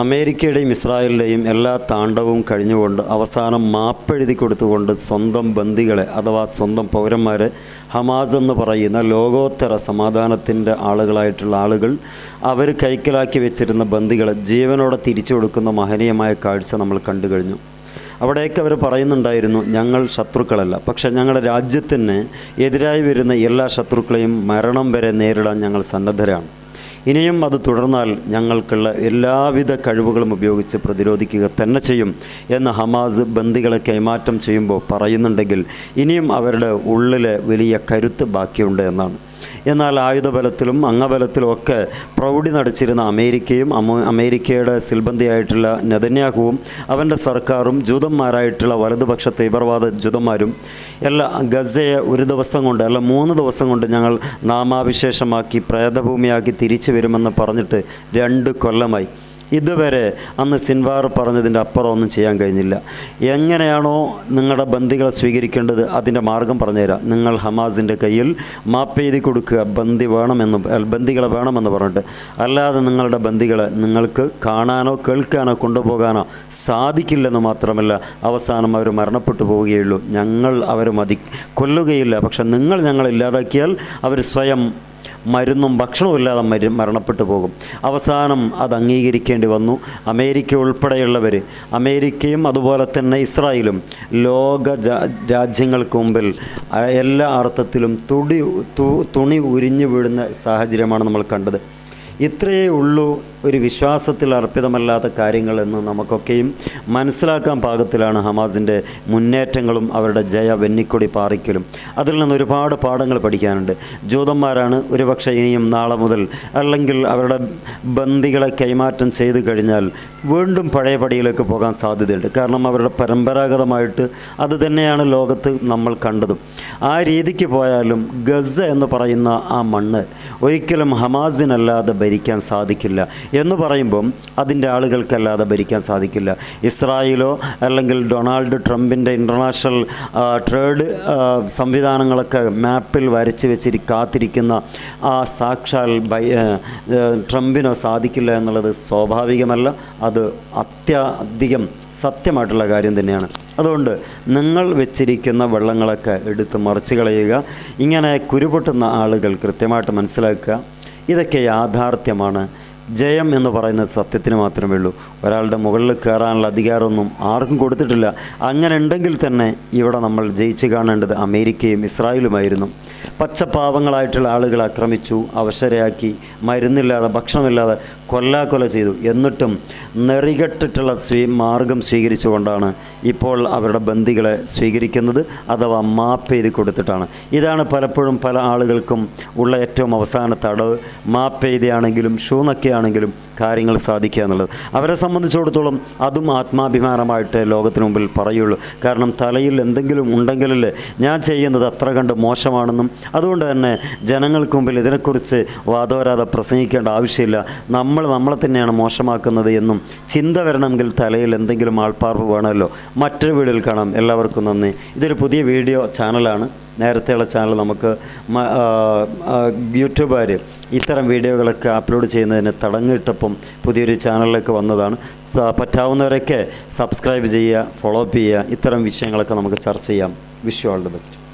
അമേരിക്കയുടെയും ഇസ്രായേലിന്റെയും എല്ലാ താണ്ഡവും കഴിഞ്ഞുകൊണ്ട് അവസാനം മാപ്പെഴുതി കൊടുത്തുകൊണ്ട് സ്വന്തം ബന്ദികളെ അഥവാ സ്വന്തം പൗരന്മാരെ ഹമാസ് എന്ന് പറയുന്ന ലോകോത്തര സമാധാനത്തിന്റെ ആളുകളായിട്ടുള്ള ആളുകൾ അവർ കൈക്കലാക്കി വെച്ചിരുന്ന ബന്ദികളെ ജീവനോടെ തിരിച്ചു കൊടുക്കുന്ന മഹനീയമായ കാഴ്ച നമ്മൾ കണ്ടു കഴിഞ്ഞു. അവിടേക്ക് അവർ പറയുന്നുണ്ടായിരുന്നു ഞങ്ങൾ ശത്രുക്കളല്ല. പക്ഷെ ഞങ്ങളുടെ രാജ്യത്തിന് എതിരായി വരുന്ന എല്ലാ ശത്രുക്കളെയും മരണം വരെ നേരിടാൻ ഞങ്ങൾ സന്നദ്ധരാണ്. ഇനിയും അത് തുടർന്നാൽ ഞങ്ങൾക്കുള്ള എല്ലാവിധ കഴിവുകളും ഉപയോഗിച്ച് പ്രതിരോധിക്കുക തന്നെ ചെയ്യും എന്ന് ഹമാസ് ബന്ദികളെ കൈമാറ്റം ചെയ്യുമ്പോൾ പറയുന്നുണ്ടെങ്കിൽ ഇനിയും അവരുടെ ഉള്ളിലെ വലിയ കരുത്ത് ബാക്കിയുണ്ട് എന്നാണ്. എന്നാൽ ആയുധബലത്തിലും അംഗബലത്തിലും ഒക്കെ പ്രൗഢി നടിച്ചിരുന്ന അമേരിക്കയും അമേരിക്കയുടെ സിൽബന്ധിയായിട്ടുള്ള നെതന്യാഹുവും അവന്റെ സർക്കാരും ജൂതന്മാരായിട്ടുള്ള വലതുപക്ഷ തീവ്രവാദ ജൂതന്മാരും എല്ലാ ഗസയെ ഒരു ദിവസം കൊണ്ട് അല്ല മൂന്ന് ദിവസം കൊണ്ട് ഞങ്ങൾ നാമാവിശേഷമാക്കി പ്രേതഭൂമിയാക്കി തിരിച്ചു വരുമെന്ന് പറഞ്ഞിട്ട് രണ്ട് കൊല്ലമായി. ഇതുവരെ അന്ന് സിൻവാർ പറഞ്ഞതിന്റെ അപ്പുറം ഒന്നും ചെയ്യാൻ കഴിഞ്ഞില്ല. എങ്ങനെയാണോ നിങ്ങളുടെ ബന്ദികളെ സ്വീകരിക്കേണ്ടത് അതിന്റെ മാർഗം പറഞ്ഞുതരാം. നിങ്ങൾ ഹമാസിന്റെ കയ്യിൽ മാപ്പ് എഴുതി കൊടുക്കുക. ബന്ദി വേണമെന്ന് ബന്ദികളെ വേണമെന്ന് പറഞ്ഞിട്ട്. അല്ലാതെ നിങ്ങളുടെ ബന്ദികളെ നിങ്ങൾക്ക് കാണാനോ കേൾക്കാനോ കൊണ്ടുപോകാനോ സാധിക്കില്ലെന്ന് മാത്രമല്ല അവസാനം അവർ മരണപ്പെട്ടു പോവുകയുള്ളൂ. ഞങ്ങൾ അവർ മതി കൊല്ലുകയില്ല. പക്ഷെ നിങ്ങൾ ഞങ്ങളില്ലാതാക്കിയാൽ അവർ സ്വയം മരുന്നും ഭക്ഷണവും ഇല്ലാതെ മരു മരണപ്പെട്ടു പോകും. അവസാനം അത് അംഗീകരിക്കേണ്ടി വന്നു. അമേരിക്ക ഉൾപ്പെടെയുള്ളവർ അമേരിക്കയും അതുപോലെ തന്നെ ഇസ്രായേലും ലോക രാജ്യങ്ങൾക്ക് മുമ്പിൽ എല്ലാ അർത്ഥത്തിലും തുടി തുണി ഉരിഞ്ഞു വീഴുന്ന സാഹചര്യമാണ് നമ്മൾ കണ്ടത്. ഇത്രയേ ഉള്ളൂ ഒരു വിശ്വാസത്തിൽ അർപ്പിതമല്ലാത്ത കാര്യങ്ങളെന്ന് നമുക്കൊക്കെയും മനസ്സിലാക്കാൻ പാകത്തിലാണ് ഹമാസിന്റെ മുന്നേറ്റങ്ങളും അവരുടെ ജയ വെന്നിക്കൊടി പാറിക്കലും. അതിൽ നിന്ന് ഒരുപാട് പാഠങ്ങൾ പഠിക്കാനുണ്ട്. ജൂതന്മാരാണ് ഒരുപക്ഷെ ഇനിയും നാളെ മുതൽ അല്ലെങ്കിൽ അവരുടെ ബന്ദികളെ കൈമാറ്റം ചെയ്തു കഴിഞ്ഞാൽ വീണ്ടും പഴയ പടിയിലേക്ക് പോകാൻ സാധ്യതയുണ്ട്. കാരണം അവരുടെ പരമ്പരാഗതമായിട്ട് അത് തന്നെയാണ് ലോകത്ത് നമ്മൾ കണ്ടതും. ആ രീതിക്ക് പോയാലും ഗസ എന്ന് പറയുന്ന ആ മണ്ണ് ഒരിക്കലും ഹമാസിനല്ലാതെ ഭരിക്കാൻ സാധിക്കില്ല എന്ന് പറയുമ്പം അതിന്റെ ആളുകൾക്കല്ലാതെ ഭരിക്കാൻ സാധിക്കില്ല. ഇസ്രായേലോ അല്ലെങ്കിൽ ഡൊണാൾഡ് ട്രംപിന്റെ ഇന്റർനാഷണൽ ട്രേഡ് സംവിധാനങ്ങളൊക്കെ മാപ്പിൽ വരച്ച് വെച്ചിരി കാത്തിരിക്കുന്ന ആ സാക്ഷാൽ ട്രംപിനോ സാധിക്കില്ല എന്നുള്ളത് സ്വാഭാവികമല്ല. അത് അത്യധികം സത്യമായിട്ടുള്ള കാര്യം തന്നെയാണ്. അതുകൊണ്ട് നിങ്ങൾ വെച്ചിരിക്കുന്ന വെള്ളങ്ങളൊക്കെ എടുത്ത് മറിച്ച് കളയുക ഇങ്ങനെ കുരുപൊട്ടുന്ന ആളുകൾ കൃത്യമായിട്ട് മനസ്സിലാക്കുക. ഇതൊക്കെ യാഥാർത്ഥ്യമാണ്. ജയം എന്ന് പറയുന്നത് സത്യത്തിന് മാത്രമേ ഉള്ളൂ. ഒരാളുടെ മുകളിൽ കയറാനുള്ള അധികാരമൊന്നും ആർക്കും കൊടുത്തിട്ടില്ല. അങ്ങനെ ഉണ്ടെങ്കിൽ തന്നെ ഇവിടെ നമ്മൾ ജയിച്ചു കാണേണ്ടത് അമേരിക്കയും ഇസ്രായേലുമായിരുന്നു. പച്ചപ്പാവങ്ങളായിട്ടുള്ള ആളുകൾ ആക്രമിച്ചു അവശരയാക്കി മരുന്നില്ലാതെ ഭക്ഷണമില്ലാതെ കൊല്ലാക്കൊല ചെയ്തു. എന്നിട്ടും നെറികെട്ടിട്ടുള്ള സ്വീ മാർഗം സ്വീകരിച്ചുകൊണ്ടാണ് ഇപ്പോൾ അവരുടെ ബന്ദികളെ സ്വീകരിക്കുന്നത് അഥവാ മാപ്പ് ചെയ്ത് കൊടുത്തിട്ടാണ്. ഇതാണ് പലപ്പോഴും പല ആളുകൾക്കും ഉള്ള ഏറ്റവും അവസാന തടവ്. മാപ്പ് എഴുതിയാണെങ്കിലും ഷൂന്നൊക്കെയാണെങ്കിലും കാര്യങ്ങൾ സാധിക്കുക എന്നുള്ളത്. അവരെ സംബന്ധിച്ചിടത്തോളം അതും ആത്മാഭിമാനമായിട്ട് ലോകത്തിന് മുമ്പിൽ പറയുള്ളൂ. കാരണം തലയിൽ എന്തെങ്കിലും ഉണ്ടെങ്കിലല്ലേ ഞാൻ ചെയ്യുന്നത് അത്ര കണ്ട് മോശമാണെന്നും അതുകൊണ്ട് തന്നെ ജനങ്ങൾക്ക് മുമ്പിൽ ഇതിനെക്കുറിച്ച് വാദോരാതെ പ്രസംഗിക്കേണ്ട ആവശ്യമില്ല. നമ്മൾ നമ്മളെ തന്നെയാണ് മോശമാക്കുന്നത് എന്നും ചിന്ത വരണമെങ്കിൽ തലയിൽ എന്തെങ്കിലും ആൾപ്പാർപ്പ് വേണമല്ലോ. മറ്റൊരു വീഡിയോയിൽ കാണാം. എല്ലാവർക്കും നന്ദി. ഇതൊരു പുതിയ വീഡിയോ ചാനലാണ്. നേരത്തെയുള്ള ചാനൽ നമുക്ക് യൂട്യൂബുകാർ ഇത്തരം വീഡിയോകളൊക്കെ അപ്ലോഡ് ചെയ്യുന്നതിന് തടങ്ങിട്ടപ്പം പുതിയൊരു ചാനലിലേക്ക് വന്നതാണ്. പറ്റാവുന്നവരൊക്കെ സബ്സ്ക്രൈബ് ചെയ്യുക ഫോളോ അപ്പ് ചെയ്യുക ഇത്തരം വിഷയങ്ങളൊക്കെ നമുക്ക് ചർച്ച ചെയ്യാം. Wish all the best